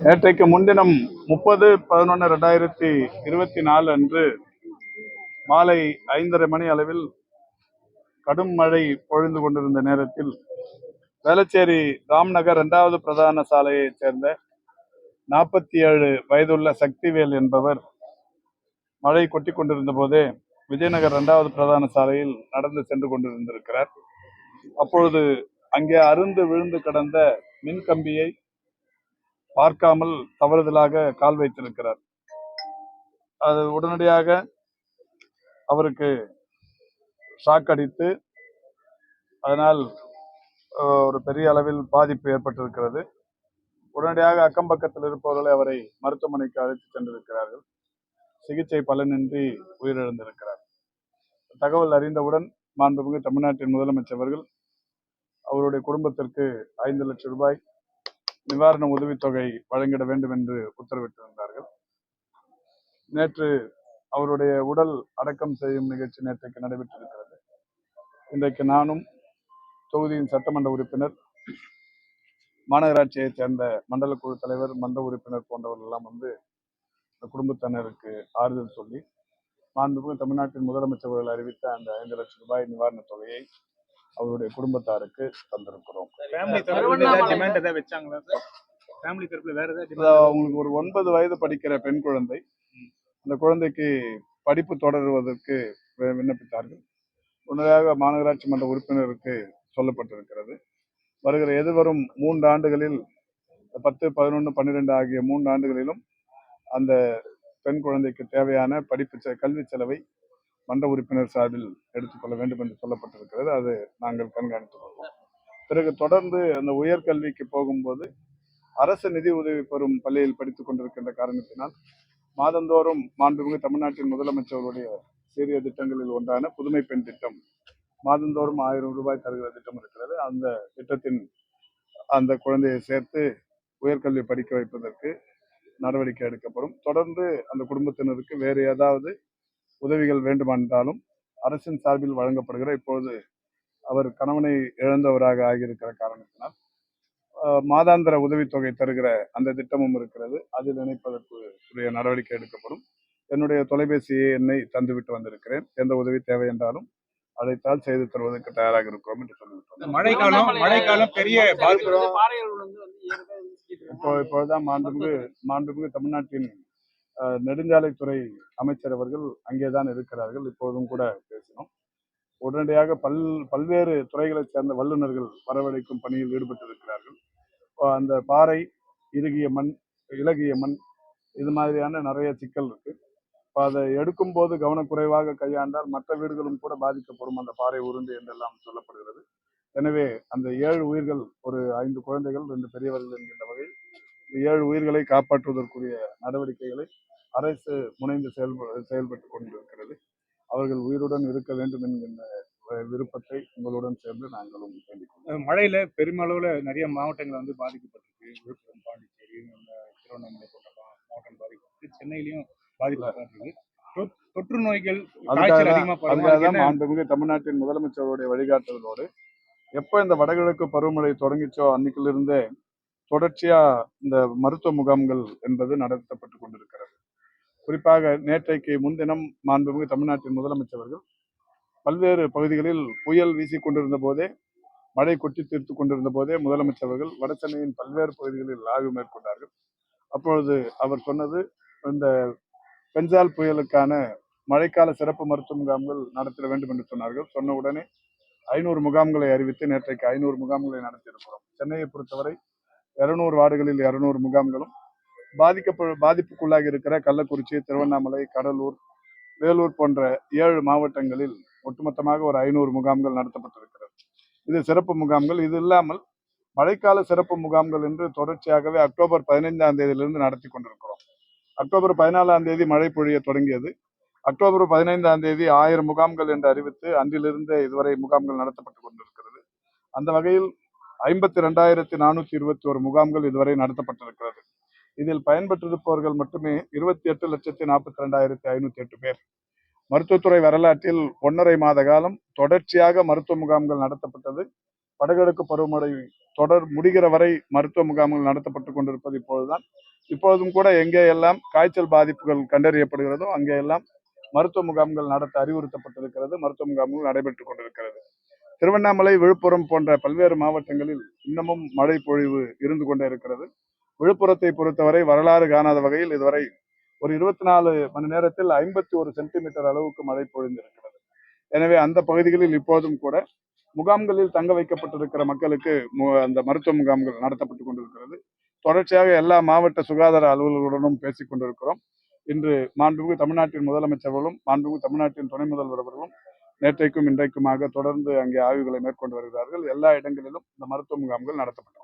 நேற்றைக்கு முன்தினம் முப்பது பதினொன்று ரெண்டாயிரத்தி இருபத்தி நாலு அன்று மாலை ஐந்தரை மணி அளவில் கடும் மழை பொழிந்து கொண்டிருந்த நேரத்தில் வேளச்சேரி ராம்நகர் இரண்டாவது பிரதான சாலையைச் சேர்ந்த நாற்பத்தி ஏழு வயதுள்ள சக்திவேல் என்பவர் மழை கொட்டி கொண்டிருந்த போதே விஜயநகர் இரண்டாவது பிரதான சாலையில் நடந்து சென்று கொண்டிருந்திருக்கிறார். அப்பொழுது அங்கே அருந்து விழுந்து கிடந்த மின் கம்பியை பார்க்காமல் தவறுதலாக கால் வைத்திருக்கிறார். அது உடனடியாக அவருக்கு ஷாக் அடித்து அதனால் ஒரு பெரிய அளவில் பாதிப்பு ஏற்பட்டிருக்கிறது. உடனடியாக அக்கம் பக்கத்தில் இருப்பவர்களை அவரை மருத்துவமனைக்கு அழைத்து சென்றிருக்கிறார்கள். சிகிச்சை பலனின்றி உயிரிழந்திருக்கிறார். தகவல் அறிந்தவுடன் மாண்புமிகு தமிழ்நாட்டின் முதலமைச்சர் அவர்கள் அவருடைய குடும்பத்திற்கு ஐந்து லட்சம் ரூபாய் நிவாரண உதவித்தொகை வழங்கிட வேண்டும் என்று உத்தரவிட்டிருந்தார்கள். நேற்று அவருடைய உடல் அடக்கம் செய்யும் நிகழ்ச்சி நேற்றைக்கு நடைபெற்றிருக்கிறது. இன்றைக்கு நானும் தொகுதியின் சட்டமன்ற உறுப்பினர் மாநகராட்சியைச் சேர்ந்த மண்டல குழு தலைவர் மன்ற உறுப்பினர் போன்றவர்கள் எல்லாம் வந்து இந்த குடும்பத்தினருக்கு ஆறுதல் சொல்லி மாண்புமிகு தமிழ்நாட்டின் முதலமைச்சர் அவர்கள் அறிவித்த அந்த ஐந்து லட்சம் ரூபாய் நிவாரணத் தொகையை அவருடைய குடும்பத்தாருக்கு தந்திருக்கிறோம். ஃபேமிலி தரப்புல ஏதாவது டிமாண்ட் ஏதாவது வச்சாங்களா சார் ஃபேமிலி தரப்புல வேற ஏதாவது அது டிமாண்ட் அவங்களுக்கு ஒரு ஒன்பது வயது படிக்கிற பெண் குழந்தை. அந்த குழந்தைக்கு படிப்பு தொடருவதற்கு விண்ணப்பித்தார்கள். உடனடியாக மாநகராட்சி மன்ற உறுப்பினருக்கு சொல்லப்பட்டிருக்கிறது. வருகிற எதிர்வரும் மூன்று ஆண்டுகளில் பத்து பதினொன்று பன்னிரெண்டு ஆகிய மூன்று ஆண்டுகளிலும் அந்த பெண் குழந்தைக்கு தேவையான படிப்பு செ- கல்வி செலவை மன்ற உறுப்பினர் சார்பில் எடுத்துக்கொள்ள வேண்டும் என்று சொல்லப்பட்டிருக்கிறது. அது நாங்கள் கண்காணித்து வருவோம் பிறகு தொடர்ந்து அந்த உயர்கல்விக்கு போகும்போது அரசு நிதி உதவி பெறும் பள்ளியில் படித்துக் கொண்டிருக்கின்ற காரணத்தினால் மாதந்தோறும் மாண்புமிகு தமிழ்நாட்டின் முதலமைச்சருடைய சீரிய திட்டங்களில் ஒன்றான புதுமை பெண் திட்டம் மாதந்தோறும் ஆயிரம் ரூபாய் தருகிற திட்டம் இருக்கிறது. அந்த திட்டத்தின் அந்த குழந்தையை சேர்த்து உயர்கல்வி படிக்க வைப்பதற்கு நடவடிக்கை எடுக்கப்படும். தொடர்ந்து அந்த குடும்பத்தினருக்கு வேறு ஏதாவது உதவிகள் வேண்டுமென்றாலும் அரசின் சார்பில் வழங்கப்படுகிற இப்பொழுது அவர் கணவனை இழந்தவராக ஆகியிருக்கிற காரணத்தினால் மாதாந்திர உதவித்தொகை தருகிற அந்த திட்டமும் இருக்கிறது. அதில் இணைப்பதற்கு உரிய நடவடிக்கை எடுக்கப்படும். என்னுடைய தொலைபேசி எண்ணை தந்துவிட்டு வந்திருக்கிறேன். எந்த உதவி தேவை என்றாலும் அழைத்தால் செய்து தருவதற்கு தயாராக இருக்கிறோம் என்று சொல்லிவிட்டோம் மழைக்காலம் மழைக்காலம் பெரிய இப்போ இப்பொழுதுதான் மாண்புமிகு மாண்புமிகு தமிழ்நாட்டின் நெடுஞ்சாலைத்துறை அமைச்சர் அவர்கள் அங்கேதான் இருக்கிறார்கள். இப்போதும் கூட பேசினோம். உடனடியாக பல் பல்வேறு துறைகளைச் சேர்ந்த வல்லுநர்கள் வரவழைக்கும் பணியில் ஈடுபட்டிருக்கிறார்கள். அந்த பாறை இறுகிய மண் இலகிய மண் இது மாதிரியான நிறைய சிக்கல் இருக்கு. இப்போ அதை எடுக்கும்போது கவனக்குறைவாக கையாண்டால் மற்ற வீடுகளும் கூட பாதிக்கப்படும். அந்த பாறை உருண்டு என்றெல்லாம் சொல்லப்படுகிறது. எனவே அந்த ஏழு உயிர்கள் ஒரு ஐந்து குழந்தைகள் ரெண்டு பெரியவர்கள் என்கின்ற வகையில் ஏழு உயிர்களை காப்பாற்றுவதற்குரிய நடவடிக்கைகளை அரசு முனைந்து செயல்ப செயல்பட்டு கொண்டிருக்கிறது. அவர்கள் உயிருடன் இருக்க வேண்டும் என்கின்ற விருப்பத்தை உங்களுடன் சேர்ந்து நாங்களும் கொள்கிறோம். மழையில பெருமளவுல நிறைய மாவட்டங்கள் வந்து பாதிக்கப்பட்டிருக்கு. விழுப்புரம் பாண்டிச்சேரி திருவண்ணாமலை போன்ற மாவட்டம் பாதிக்கப்பட்டு சென்னையிலயும் பாதிக்கப்பட்டிருக்கு. தொற்று நோய்கள் அதுக்காக தான் மாண்புமிகு தமிழ்நாட்டின் முதலமைச்சருடைய வழிகாட்டுதலோடு எப்போ இந்த வடகிழக்கு பருவமழை தொடங்கிச்சோ அன்னைக்கிலிருந்தே தொடர்ச்சியா இந்த மருத்துவ முகாம்கள் என்பது நடத்தப்பட்டு கொண்டிருக்கிறது. குறிப்பாக நேற்றைக்கு முன்தினம் மாண்புமிகு தமிழ்நாட்டின் முதலமைச்சர்கள் பல்வேறு பகுதிகளில் புயல் வீசிக் கொண்டிருந்த போதே மழை கொட்டி தீர்த்து கொண்டிருந்த போதே முதலமைச்சர்கள் வடசென்னையின் வட சென்னையின் பல்வேறு பகுதிகளில் ஆய்வு மேற்கொண்டார்கள். அப்பொழுது அவர் சொன்னது இந்த பெஞ்சால் புயலுக்கான மழைக்கால சிறப்பு மருத்துவ முகாம்கள் நடத்திட வேண்டும் என்று சொன்னார்கள். சொன்ன உடனே ஐநூறு முகாம்களை அறிவித்து நேற்றைக்கு ஐநூறு முகாம்களை நடத்தியிருக்கிறோம். சென்னையை பொறுத்தவரை இரநூறு வார்டுகளில் இரநூறு முகாம்களும் பாதிக்கப்ப பாதிப்புக்குள்ளாகி இருக்கிற கள்ளக்குறிச்சி திருவண்ணாமலை கடலூர் வேலூர் போன்ற ஏழு மாவட்டங்களில் ஒட்டுமொத்தமாக ஒரு ஐநூறு முகாம்கள் நடத்தப்பட்டிருக்கிறது. இது சிறப்பு முகாம்கள். இது இல்லாமல் மழைக்கால சிறப்பு முகாம்கள் என்று தொடர்ச்சியாகவே அக்டோபர் பதினைந்தாம் தேதியிலிருந்து நடத்தி கொண்டிருக்கிறோம். அக்டோபர் பதினாலாம் தேதி மழை பொழிய தொடங்கியது. அக்டோபர் பதினைந்தாம் தேதி ஆயிரம் முகாம்கள் என்று அறிவித்து அன்றிலிருந்து இதுவரை முகாம்கள் நடத்தப்பட்டு கொண்டிருக்கிறது. அந்த வகையில் ஐம்பத்தி ரெண்டாயிரத்தி நானூத்தி இருபத்தி ஒரு முகாம்கள் இதுவரை நடத்தப்பட்டிருக்கிறது. இதில் பயன்பெற்றிருப்பவர்கள் மட்டுமே இருபத்தி எட்டு லட்சத்தி நாற்பத்தி ரெண்டாயிரத்தி ஐநூத்தி எட்டு பேர். மருத்துவத்துறை வரலாற்றில் ஒன்றரை மாத காலம் தொடர்ச்சியாக மருத்துவ முகாம்கள் நடத்தப்பட்டது. வடகிழக்கு பருவமழை தொடர் முடிகிற வரை மருத்துவ முகாம்கள் நடத்தப்பட்டு கொண்டிருப்பது இப்பொழுதுதான். இப்போதும் கூட எங்கே எல்லாம் காய்ச்சல் பாதிப்புகள் கண்டறியப்படுகிறதோ அங்கே எல்லாம் மருத்துவ முகாம்கள் நடத்த அறிவுறுத்தப்பட்டிருக்கிறது. மருத்துவ முகாம்கள் நடைபெற்றுக் கொண்டிருக்கிறது. திருவண்ணாமலை விழுப்புரம் போன்ற பல்வேறு மாவட்டங்களில் இன்னமும் மழை பொழிவு இருந்து கொண்டே இருக்கிறது. விழுப்புரத்தை பொறுத்தவரை வரலாறு காணாத வகையில் இதுவரை ஒரு இருபத்தி நாலு மணி நேரத்தில் ஐம்பத்தி ஒரு சென்டிமீட்டர் அளவுக்கு மழை பொழிந்திருக்கிறது. எனவே அந்த பகுதிகளில் இப்போதும் கூட முகாம்களில் தங்க வைக்கப்பட்டிருக்கிற மக்களுக்கு மு- அந்த மருத்துவ முகாம்கள் நடத்தப்பட்டு கொண்டிருக்கிறது. தொடர்ச்சியாக எல்லா மாவட்ட சுகாதார அலுவலர்களுடனும் பேசிக் கொண்டிருக்கிறோம். இன்று மாண்புமிகு தமிழ்நாட்டின் முதலமைச்சர்களும் மாண்புமிகு தமிழ்நாட்டின் துணை முதல்வர் அவர்களும் நேற்றைக்கும் இன்றைக்குமாக தொடர்ந்து அங்கே ஆய்வுகளை மேற்கொண்டு வருகிறார்கள். எல்லா இடங்களிலும் இந்த மருத்துவ முகாம்கள் நடத்தப்பட்டு